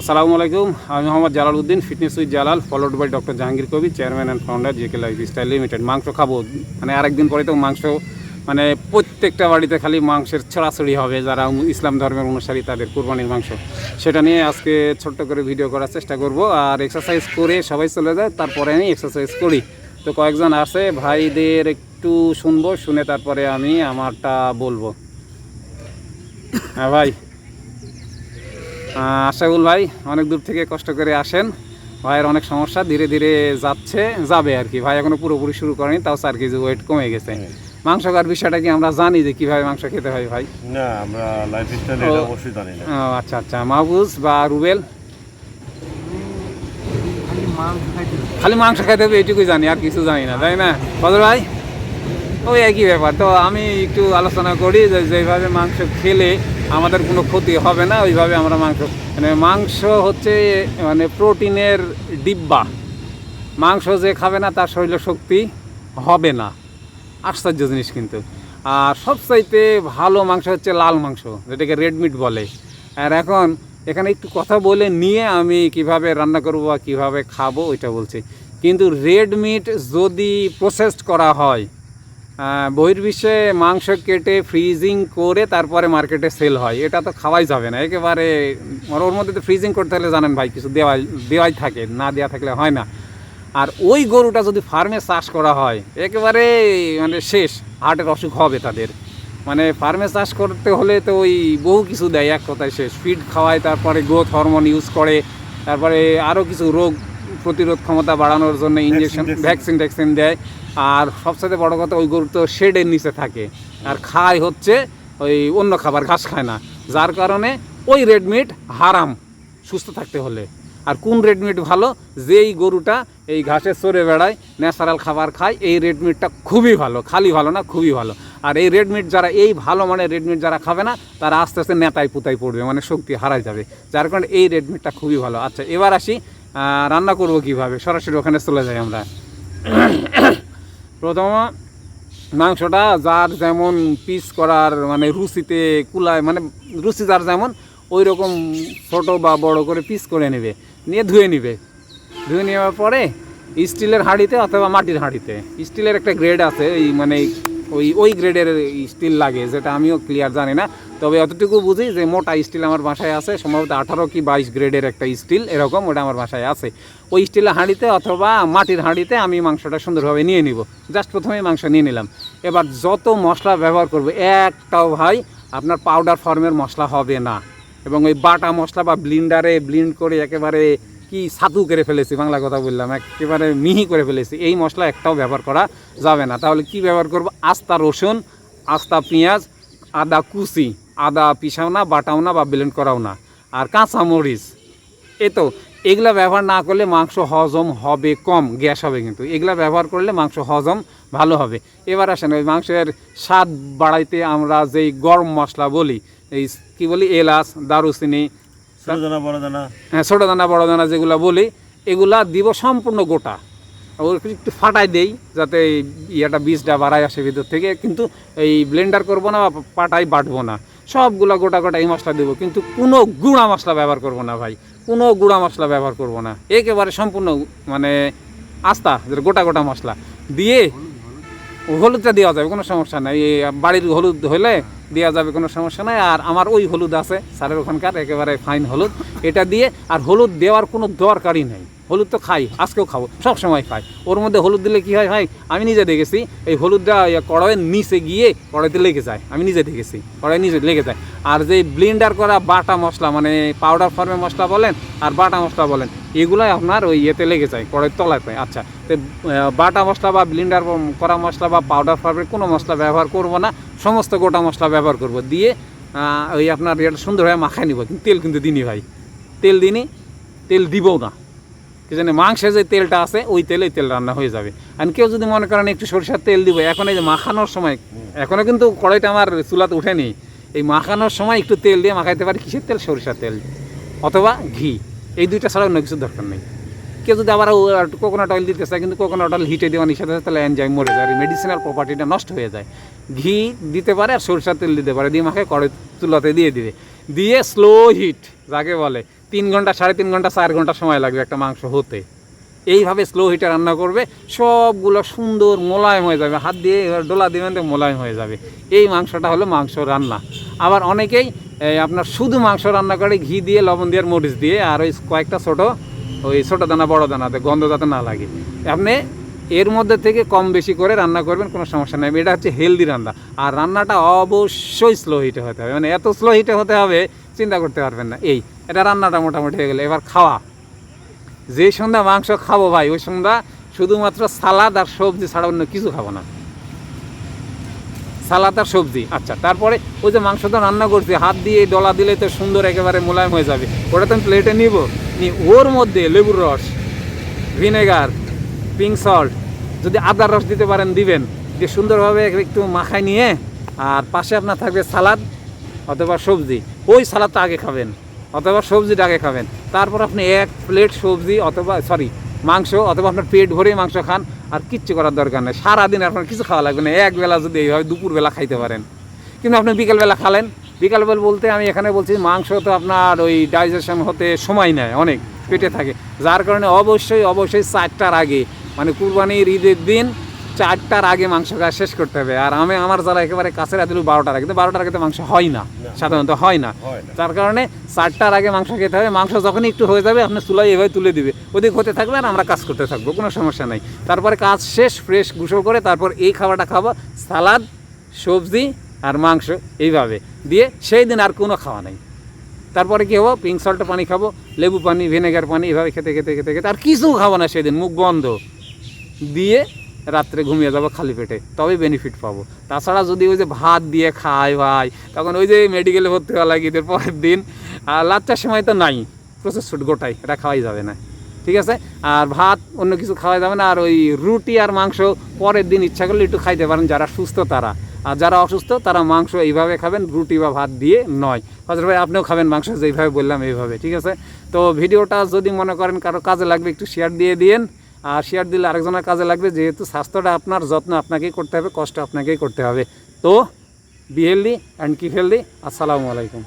আসসালামু আলাইকুম, আমি Mohammad Jalal Uddin fitness with Jalal followed by doctor Jahangir Kabir chairman and founder JK lifestyle limited মাংস খাব মানে আরেকদিন পরে তো মাংস মানে প্রত্যেকটা বাড়িতে খালি মাংসের ছড়াছড়ি হবে যারা ইসলাম ধর্মের অনুসারী, তাদের কোরবানির মাংস। সেটা নিয়ে আজকে ছোট্ট করে ভিডিও করার চেষ্টা করব আর এক্সারসাইজ করে সবাই চলে যায়, তারপরে আমি এক্সারসাইজ করি। তো কয়েকজন আছে, ভাইদের একটু শুনব, শুনে তারপরে আমি আমারটা বলব। হ্যাঁ ভাই। আহ, আশাগুল ভাই অনেক দূর থেকে কষ্ট করে আসেন। ভাইয়ের অনেক সমস্যা ধীরে ধীরে যাচ্ছে যাবে আর কি। ভাই এখনও পুরোপুরি শুরু করেনি তাও চার কেজি ওয়েট কমে গেছে। মাংস খাওয়ার বিষয়টা কি আমরা জানি যে কীভাবে মাংস খেতে হয় ভাই? না আমরা লাইফ স্টাইল ও। এটা অবশ্যই জানি না। আচ্ছা আচ্ছা। মাহবুজ বা রুবেল? খালি মাংস খাইতে হবে। এইটুকুই জানি আর কিছু জানি না তাই না? বদর ভাই? ওই একই ব্যাপার। তো আমি একটু আলোচনা করি যে যেভাবে মাংস খেলে আমাদের কোনো ক্ষতি হবে না, ওইভাবে আমরা মাংস মানে মাংস হচ্ছে মানে প্রোটিনের ডিব্বা। মাংস যে খাবে না, তার শরীরে শক্তি হবে না। আশ্চর্য জিনিস কিন্তু। আর সবচাইতে ভালো মাংস হচ্ছে লাল মাংস, যেটাকে রেড মিট বলে। আর এখন এখানে একটু কথা বলে নিয়ে আমি কীভাবে রান্না করব বা কীভাবে খাব, ওইটা বলছি। কিন্তু রেড মিট যদি প্রসেসড করা হয় বহির্বিশ্বে মাংস কেটে ফ্রিজিং করে তারপরে মার্কেটে সেল হয়। এটা তো খাওয়াই যাবে না। একেবারে ওর মধ্যে তো ফ্রিজিং করতে হলে জানেন ভাই, কিছু দেওয়াই দেওয়াই থাকে, না দেওয়া থাকলে হয় না। আর ওই গরুটা যদি ফার্মে চাষ করা হয়, একেবারে মানে শেষ, হার্টের অসুখ হবে তাদের। মানে ফার্মে চাষ করতে হলে তো ওই বহু কিছু দেয়, এক কথায় শেষ। ফিড খাওয়ায়, তারপরে গ্রোথ হরমোন ইউজ করে, তারপরে আরও কিছু রোগ প্রতিরোধ ক্ষমতা বাড়ানোর জন্য ইঞ্জেকশন ভ্যাকসিন ট্যাকসিন দেয়। আর সবসাথে বড় কথা ওই গরু তো শেডের নিচে থাকে। আর খায় হচ্ছে ওই অন্য খাবার ঘাস খায় না। যার কারণে ওই রেড মিট হারাম সুস্থ থাকতে হলে। আর কোন রেড মিট ভালো? যেই গরুটা এই ঘাসে চড়ে বেড়ায় ন্যাচারাল খাবার খায় এই রেডমিটটা খুবই ভালো খালি ভালো না খুবই ভালো। আর এই রেড মিট যারা এই ভালো মানে রেড মিট যারা খাবে না তারা আস্তে আস্তে নেতায় পুতায় পড়বে মানে শক্তি হারাই যাবে। যার কারণে এই রেডমিটটা খুবই ভালো। আচ্ছা এবার আসি রান্না করব কীভাবে? সরাসরি ওখানে চলে যাই আমরা। প্রথম মাংসটা যার যেমন পিস করার মানে রুচিতে কুলায় মানে রুচি যার যেমন ওই রকম ছোটো বা বড় করে পিস করে নেবে। নিয়ে ধুয়ে নেবে। ধুয়ে নেওয়ার পরে স্টিলের হাঁড়িতে অথবা মাটির হাঁড়িতে স্টিলের একটা গ্রেড আছে, এই মানে ওই ওই গ্রেডের স্টিল লাগে, যেটা আমিও ক্লিয়ার জানি না। তবে অতটুকু বুঝি যে মোটা স্টিল আমার বাসায় আছে, সম্ভবত আঠারো কি বাইশ গ্রেডের একটা স্টিল এরকম ওটা আমার বাসায় আছে। ওই স্টিলের হাঁড়িতে অথবা মাটির হাঁড়িতে আমি মাংসটা সুন্দরভাবে নিয়ে নিব। জাস্ট প্রথমে মাংস নিয়ে নিলাম। এবার যত মশলা ব্যবহার করব, একটাও ভাই, আপনার পাউডার ফর্মের মশলা হবে না। এবং ওই বাটা মশলা বা ব্লিন্ডারে ব্লিন্ড করে একেবারে কি ছাতু করে ফেলেছি, বাংলা কথা বললাম, একেবারে মিহি করে ফেলেছি। এই মশলা একটাও ব্যবহার করা যাবে না। তাহলে কি ব্যবহার করব? আস্তা রসুন, আস্তা পেঁয়াজ, আদা কুচি, আদা পিসাও না, বাটাও না, বা ব্লেন্ড করাও না। আর কাঁচা মরিচ। এ তো, এগুলা ব্যবহার না করলে মাংস হজম হবে কম, গ্যাস হবে কিন্তু। এগুলা ব্যবহার করলে মাংস হজম ভালো হবে। এবার আসেন, ওই মাংসের স্বাদ বাড়াইতে আমরা যেই গরম মশলা বলি, এই কী বলি? এলাচ, দারুচিনি হ্যাঁ ছোটো দানা, বড় দানা যেগুলো বলি, এগুলা দিব সম্পূর্ণ গোটা। একটু ফাটাই দেই, যাতে ইয়েটা বীজটা বাড়ায় আসে ভিতর থেকে। কিন্তু এই ব্লেন্ডার করব না পাটাই বাটবো না। সবগুলা গোটা গোটা এই মশলা দেবো। কিন্তু কোনো গুঁড়া মশলা ব্যবহার করব না ভাই। কোনো গুঁড়া মশলা ব্যবহার করব না। একেবারে সম্পূর্ণ মানে আস্তা, যেটা গোটা গোটা মশলা। দিয়ে হলুদটা দেওয়া যাবে, কোনো সমস্যা নাই। বাড়ির হলুদ হলে দেওয়া যাবে, কোনো সমস্যা নাই। আর আমার ওই হলুদ আছে, স্যারের ওখানকার, একেবারে ফাইন হলুদ। এটা দিয়ে, আর হলুদ দেওয়ার কোনো দরকারই নেই। হলুদ তো খাই, আজকেও খাব, সব সময় খাই। ওর মধ্যে হলুদ দিলে কি হয় ভাই? আমি নিজে দেখেছি, এই হলুদটা ইয়ে কড়াইয়ের নিচে গিয়ে কড়াইতে লেগে যায়। আমি নিজে দেখেছি কড়াই নিচে লেগে যায়। আর যে ব্লেন্ডার করা বাটা মশলা মানে পাউডার ফর্মের মশলা বলেন, আর বাটা মশলা বলেন, এগুলাই আপনার ওই ইয়েতে লেগে যায় কড়াই তলাতে আচ্ছা তো বাটা মশলা বা ব্লেন্ডার করা মশলা বা পাউডার ফর্মের কোনো মশলা ব্যবহার করব না। সমস্ত গোটা মশলা ব্যবহার করব। দিয়ে ওই আপনার এটা সুন্দরভাবে মাখায় নিব। কিন্তু তেল কিন্তু দিনই ভাই। তেল দিনই তেল দিবও না। কি জানি মাংসে যে তেলটা আছে, ওই তেলেই তেল রান্না হয়ে যাবে। আর কেউ যদি মনে করেন একটু সরিষার তেল দিব, এখন এই যে মাখানোর সময় এখনও কিন্তু কড়াইটা আমার চুলাতে উঠেনি এই মাখানোর সময় একটু তেল দিয়ে মাখাইতে পারি, কিসের তেল? সরিষার তেল। অথবা ঘি। এই দুইটা ছাড়া অন্য কিছু দরকার নেই। কেউ যদি আবার কোকোনাট অয়েল দিতে চায়, কিন্তু কোকোনাট অয়েল হিটে দেওয়া নিষেধ আছে, তাহলে এনজাইম মরে যায়। মেডিসিনাল প্রপার্টিটা নষ্ট হয়ে যায়। ঘি দিতে পারে আর সরিষার তেল দিতে পারে। দিয়ে মাখে কড়াই চুলাতে দিয়ে দিবে। দিয়ে স্লো হিট যাকে বলে। তিন ঘণ্টা, সাড়ে তিন ঘণ্টা, চার ঘণ্টা সময় লাগবে একটা মাংস হতে। এইভাবে স্লো হিটে রান্না করবে। সবগুলো সুন্দর মোলায়েম হয়ে যাবে। হাত দিয়ে ডোলা দিবেন তো মোলায়েম হয়ে যাবে। এই মাংসটা হলো মাংস রান্না। আবার অনেকেই আপনার শুধু মাংস রান্না করে ঘি দিয়ে, লবণ দিয়ে আর মরিচ দিয়ে, আর ওই কয়েকটা ছোটো ওই ছোটো দানা, বড় দানাতে গন্ধ যাতে না লাগে। আপনি এর মধ্যে থেকে কম বেশি করে রান্না করবেন, কোনো সমস্যা নেই। এটা হচ্ছে হেলদি রান্না। আর রান্নাটা অবশ্যই স্লো হিটে হতে হবে। মানে এত স্লো হিটে হতে হবে, চিন্তা করতে পারবেন না। এই, এটা রান্নাটা মোটামুটি হয়ে গেলে। এবার খাওয়া। যে সন্ধ্যা মাংস খাব ভাই, ওই সন্ধ্যা শুধুমাত্র সালাদ আর সবজি ছাড়া অন্য কিছু খাব না। সালাদ আর সবজি আচ্ছা। তারপরে ওই যে মাংস তো রান্না করছি, হাত দিয়ে ডলা দিলে তো সুন্দর একেবারে মোলায়েম হয়ে যাবে। ওটা তো আমি প্লেটে নিব। নি ওর মধ্যে লেবুর রস, ভিনেগার পিঙ্ক সল্ট যদি আদার রস দিতে পারেন, দিবেন। দিয়ে সুন্দরভাবে একটু মাখায় নিয়ে আর পাশে আপনার থাকবে সালাদ অথবা সবজি। ওই সালাদটা আগে খাবেন অথবা সবজিটা আগে খাবেন। তারপর আপনি এক প্লেট সবজি অথবা সরি মাংস অথবা আপনার পেট ভরে মাংস খান আর কিচ্ছু করার দরকার নেই। সারাদিন আপনার কিছু খাওয়া লাগবে না। একবেলা যদি এইভাবে দুপুরবেলা খাইতে পারেন। কিন্তু আপনি বিকেলবেলা খালেন বিকালবেলা বলতে আমি এখানে বলছি মাংস তো আপনার ওই ডাইজেশন হতে সময় নেয় অনেক পেটে থাকে। যার কারণে অবশ্যই অবশ্যই চারটার আগে মানে কুরবানির ঈদের দিন চারটার আগে মাংস খাওয়া শেষ করতে হবে। আর আমি আমার যারা একেবারে কাছের দিল বারোটার আগে কিন্তু বারোটার আগে তো মাংস হয় না সাধারণত হয় না। তার কারণে চারটার আগে মাংস খেতে হবে। মাংস যখনই একটু হয়ে যাবে আপনি চুলাই এভাবে তুলে দিবে। ওদিক হতে থাকবে আর আমরা কাজ করতে থাকব কোনো সমস্যা নাই। তারপরে কাজ শেষ ফ্রেশ গুসল করে তারপর এই খাবারটা খাব। সালাদ সবজি আর মাংস এইভাবে। দিয়ে সেই দিন আর কোনো খাওয়া নাই। তারপরে কী হব? পিঙ্ক সল্ট পানি খাব, লেবু পানি ভিনেগার পানি এভাবে খেতে খেতে খেতে খেতে আর কিছু খাব না সেদিন, মুখ বন্ধ। দিয়ে রাত্রে ঘুমিয়ে যাব খালি পেটে তবে বেনিফিট পাবো। তাছাড়া যদি ওই যে ভাত দিয়ে খায় ভাই, তখন ওই যে মেডিকেলে ভর্তি হওয়া লাগে ঈদের পরের দিন, আর লাচ্চার সময় তো নাই। প্রচুর ফুড গোটাই, এটা খাওয়াই যাবে না। ঠিক আছে? আর ভাত অন্য কিছু খাওয়া যাবে না, আর ওই রুটি আর মাংস পরের দিন ইচ্ছা করলে একটু খাইতে পারেন যারা সুস্থ তারা। আর যারা অসুস্থ, তারা মাংস এইভাবে খাবেন, রুটি বা ভাত দিয়ে নয়। হজর ভাই, আপনিও খাবেন মাংস যেইভাবে বললাম এইভাবে, ঠিক আছে? তো ভিডিওটা যদি মনে করেন কারও কাজে লাগবে, একটু শেয়ার দিয়ে দিন আর শেয়ার দিলে আরেকজনের কাজে লাগবে, যেহেতু স্বাস্থ্যটা আপনার, যত্ন আপনাকেই করতে হবে, কষ্ট আপনাকেই করতে হবে। তো বি হেলদি অ্যান্ড কি হেলদি আসসালামু আলাইকুম।